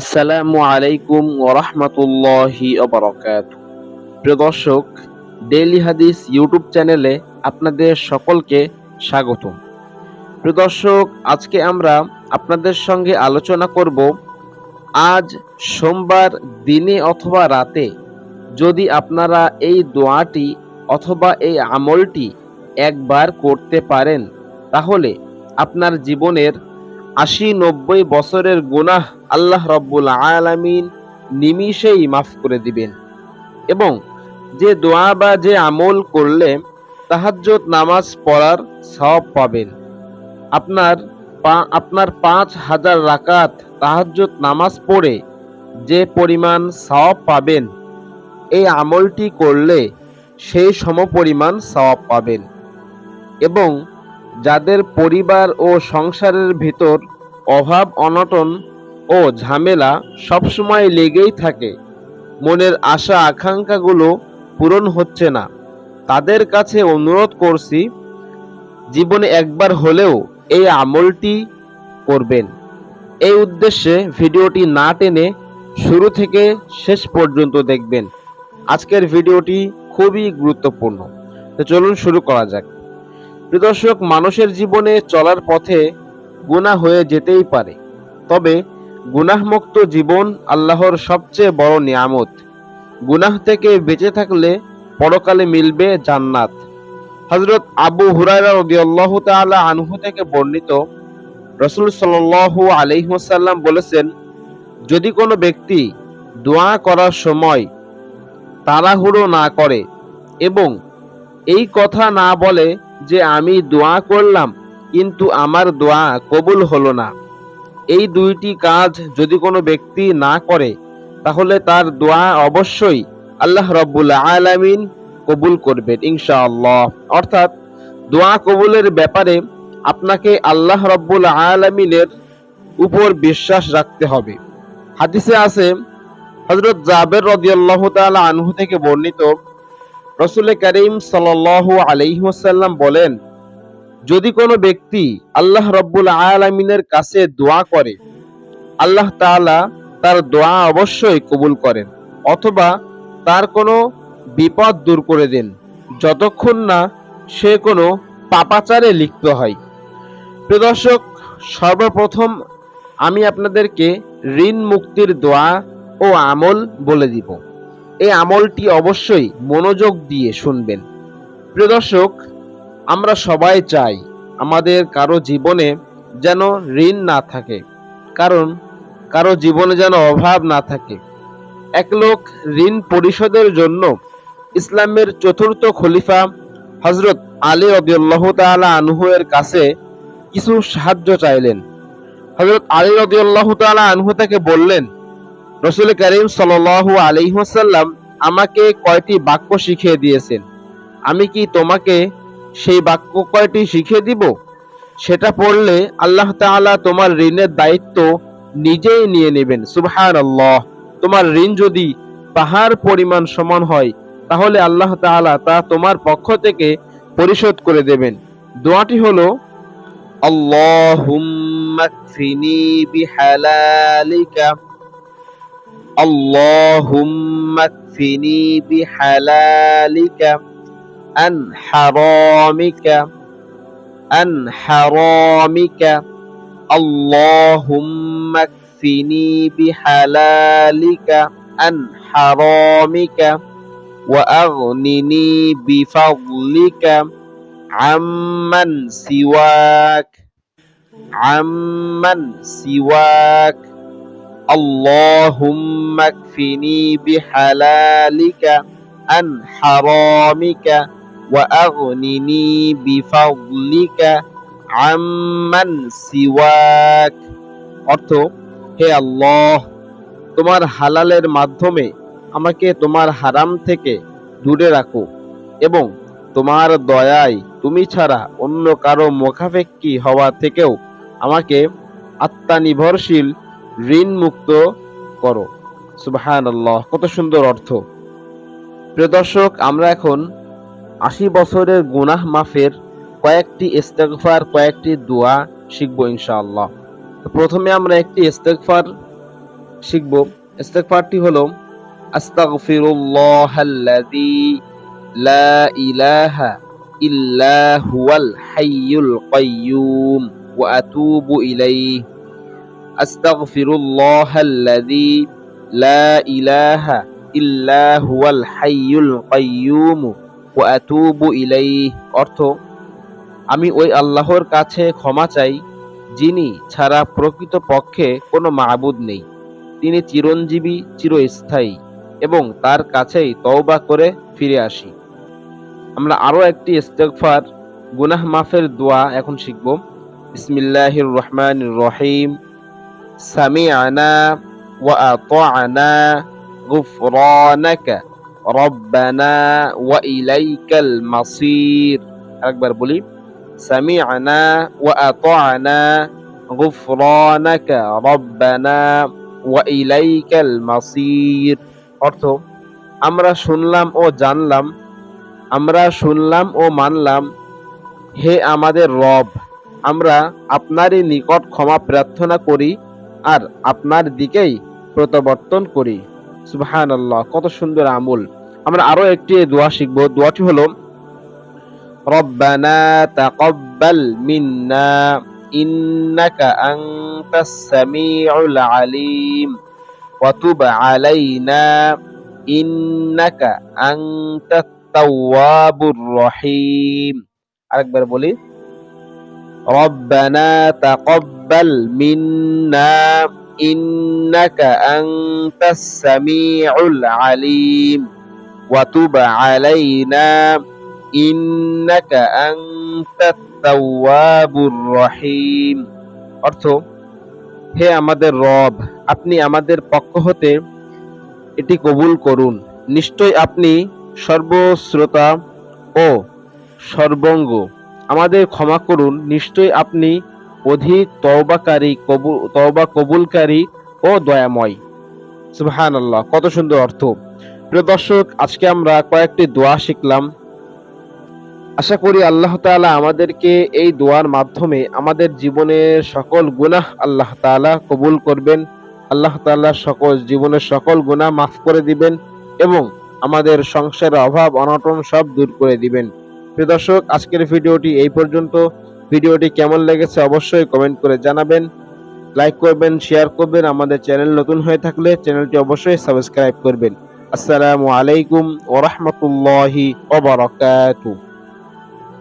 আসসালামু আলাইকুম ওরহমতুল্লাহি অবরকাত প্রিয় দর্শক ডেইলি হাদিস ইউটিউব চ্যানেলে আপনাদের সকলকে স্বাগত প্রিয় দর্শক, আজকে আমরা আপনাদের সঙ্গে আলোচনা করব, আজ সোমবার দিনে অথবা রাতে যদি আপনারা এই দোয়াটি অথবা এই আমলটি একবার করতে পারেন, তাহলে আপনার জীবনের আশি নব্বই বছরের গুনাহ আল্লাহ রব্বুল আলামিন নিমিষেই মাফ করে দিবেন। এবং যে দোয়া বা যে আমল করলে তাহাজ্জত নামাজ পড়ার সওয়াব পাবেন। আপনার আপনার পাঁচ হাজার রাকাত তাহাজ্জত নামাজ পড়ে যে পরিমাণ সওয়াব পাবেন, এই আমলটি করলে সেই সমপরিমাণ সওয়াব পাবেন। এবং যাদের পরিবার ও সংসারের ভিতর অভাব, অনটন ও ঝামেলা সবসময় লেগেই থাকে। মনের আশা, আকাঙ্ক্ষাগুলো পূরণ হচ্ছে না। তাদের কাছে অনুরোধ করছি, জীবনে একবার হলেও এই আমলটি করবেন। এই উদ্দেশ্যে ভিডিওটি না টেনে শুরু থেকে শেষ পর্যন্ত দেখবেন। আজকের ভিডিওটি খুবই গুরুত্বপূর্ণ। তো চলুন শুরু করা যাক। প্রিয় দর্শক, মানুষের জীবনে চলার পথে গুনাহ হয়ে যেতেই পারে। তবে গুনাহমুক্ত জীবন আল্লাহর সবচেয়ে বড় নিয়ামত। গুনাহ থেকে বেঁচে থাকলে পরকালে মিলবে জান্নাত। হজরত আবু হুরায়রা রাদিয়াল্লাহু তাআলা আনহু থেকে বর্ণিত রসুল সাল্লাল্লাহু আলাইহি বলেছেন, যদি কোনো ব্যক্তি দোয়া করার সময় তাড়াহুড়ো না করে এবং এই কথা না বলে যে আমি দোয়া করলাম, কিন্তু আমার দোয়া কবুল হলো না। এই দুইটি কাজ যদি কোনো ব্যক্তি না করে, তাহলে তার দোয়া অবশ্যই আল্লাহ রব্বুল আলামিন কবুল করবেন, ইনশাআল্লাহ। অর্থাৎ দোয়া কবুলের ব্যাপারে আপনাকে আল্লাহ রব্বুল আলামিনের উপর বিশ্বাস রাখতে হবে। হাদিসে আছে, হযরত জাবের রাদিয়াল্লাহু তাআলা আনহু থেকে বর্ণিত রসুল করিম সাল্লাল্লাহু আলাইহি ওয়াসাল্লাম বলেন, যদি কোনো ব্যক্তি আল্লাহ রব্বুল আলামিনের কাছে দোয়া করে, আল্লাহ তাআলা তার দোয়া অবশ্যই কবুল করেন অথবা তার কোনো বিপদ দূর করে দেন, যতক্ষণ না সে কোনো পাপাচারে লিপ্ত হয়। প্রদর্শক সর্বপ্রথম আমি আপনাদেরকে ঋণ মুক্তির দোয়া ও আমল বলে দিব। এই আমলটি অবশ্যই মনোযোগ দিয়ে শুনবেন। প্রিয় দর্শক, আমরা সবাই চাই আমাদের কারও জীবনে যেন ঋণ না থাকে, কারণ কারও জীবনে যেন অভাব না থাকে। এক লোক ঋণ পরিশোধের জন্য ইসলামের চতুর্থ খলিফা হজরত আলী রদিয়াল্লাহ তাআলা আনহু কাছে কিছু সাহায্য চাইলেন। হজরত আলী রদিয়াল্লাহ তাআলা আনহু তাকে বললেন রসুল করিম সাল্লাল্লাহু আলাইহি ওয়াসাল্লাম আমাকে কয়টি বাক্য শিখিয়ে দিয়েছেন। আমি কি তোমাকে সেই বাক্য কয়টি শিখিয়ে দিব? সেটা পড়লে আল্লাহ তাআলা তোমার ঋণের দায়িত্ব নিজেই নিয়ে নেবেন। সুবহান আল্লাহ তোমার ঋণ যদি পাহাড় পরিমাণ সমান হয়, তাহলে আল্লাহ তাআলা তা তোমার পক্ষ থেকে পরিশোধ করে দেবেন। দোয়াটি হলো কফিনি বিহালালিকা اللهم اكفني بحلالك عن حرامك عن حرامك. اللهم اكفني بحلالك عن حرامك وأغنني بفضلك عمن سواك عمن سواك. اللهم اكفني بحلالك عن حرامك وأغنني بفضلك عمن سواك অর্থ হে আল্লাহ তোমার হালালের মাধ্যমে আমাকে তোমার হারাম থেকে দূরে রাখো এবং তোমার দয়ায় তুমি ছাড়া অন্য কারো মুখাপেক্ষী হওয়া থেকেও আমাকে আত্মানির্ভরশীল ঋণ মুক্ত করো। সুবাহান আল্লাহ কত সুন্দর অর্থ। প্রিয় দর্শক, আমরা এখন আশি বছরের গুনাহ মাফের কয়েকটি ইস্তেগফার, কয়েকটি দোয়া শিখব ইনশাআল্লাহ। প্রথমে আমরা একটি ইস্তেগফার শিখব। ইস্তেগফারটি হলো, আস্তাগফিরুল্লাহাল্লাযী লা ইলাহা ইল্লা হুয়াল হাইয়ুল কাইয়্যুম ওয়া আতুবু ইলাইহি। আস্তাগফিরুল্লাহাল্লাযী লা ইলাহা ইল্লা হুয়াল হাইয়ুল কাইয়্যুম ওয়া আতুবু ইলাইহি। অর্থ, আমি ওই আল্লাহর কাছে ক্ষমা চাই, যিনি ছাড়া প্রকৃত পক্ষে কোনো মাবুদ নেই। তিনি চিরঞ্জীবী, চিরস্থায়ী এবং তার কাছেই তওবা করে ফিরে আসি। আমরা আরও একটি ইস্তেগফার, গুনাহ মাফের দোয়া এখন শিখব। বিসমিল্লাহির রহমান রহিম। সামিআনা ওয়া আতা'না গুফরানাকা রব্বানা ওয়া ইলাইকাল মাসির আরেকবার বলি সামি'না ওয়া আতা'না গুফরানাকা রব্বানা ওয়া ইলাইকাল মাসির অর্থ, আমরা শুনলাম ও জানলাম, আমরা শুনলাম ও মানলাম, হে আমাদের রব, আমরা আপনারই নিকট ক্ষমা প্রার্থনা করি আর আপনার দিকেই প্রত্যাবর্তন করি। সুবহান আল্লাহ কত সুন্দর আমল। আমরা আরও একটি দোয়া শিখব। দোয়াটি হলো, রব্বানা তাকাব্বাল মিন্না, ইন্নাকা আনতাস সামিউল আলিম, ওয়া তুব আলাইনা, ইন্নাকা আনতাত তাওয়াবুর রহিম। আরেকবার বলি রব্বানা তাকাব্বাল মিন্না ইন্নাকা আনতাস সামিউল আলিম ওয়া তুব আলাইনা ইন্নাকা আনতাত তাওয়াবুর রহিম। অর্থ, হে আমাদের রব, আপনি আমাদের পক্ষ হতে এটি কবুল করুন। নিশ্চয় আপনি সর্বশ্রোতা ও সর্বঙ্গ। আমাদের ক্ষমা করুন। নিশ্চয় আপনি অধিক তওবাকারী, কবুল, তওবা কবুলকারী ও দয়াময়। সুবহান আল্লাহ কত সুন্দর অর্থ। প্রিয় দর্শক, আজকে আমরা কয়েকটি দোয়া শিখলাম। আশা করি আল্লাহ তাআলা আমাদেরকে এই দোয়ার মাধ্যমে আমাদের জীবনের সকল গুনাহ আল্লাহ তাআলা কবুল করবেন। আল্লাহ তাআলা সকল, জীবনের সকল গুনাহ মাফ করে দিবেন এবং আমাদের সংসারের অভাব, অনটন সব দূর করে দিবেন। প্রিয় দর্শক, আজকের ভিডিওটি এই পর্যন্ত। ভিডিওটি কেমন লেগেছে অবশ্যই কমেন্ট করে জানাবেন, লাইক করবেন, শেয়ার করবেন, আমাদের চ্যানেল নতুন হয়ে থাকলে চ্যানেলটি অবশ্যই সাবস্ক্রাইব করবেন। আসসালামু আলাইকুম ওরহমতুল্লাহি বারাকাতুহু।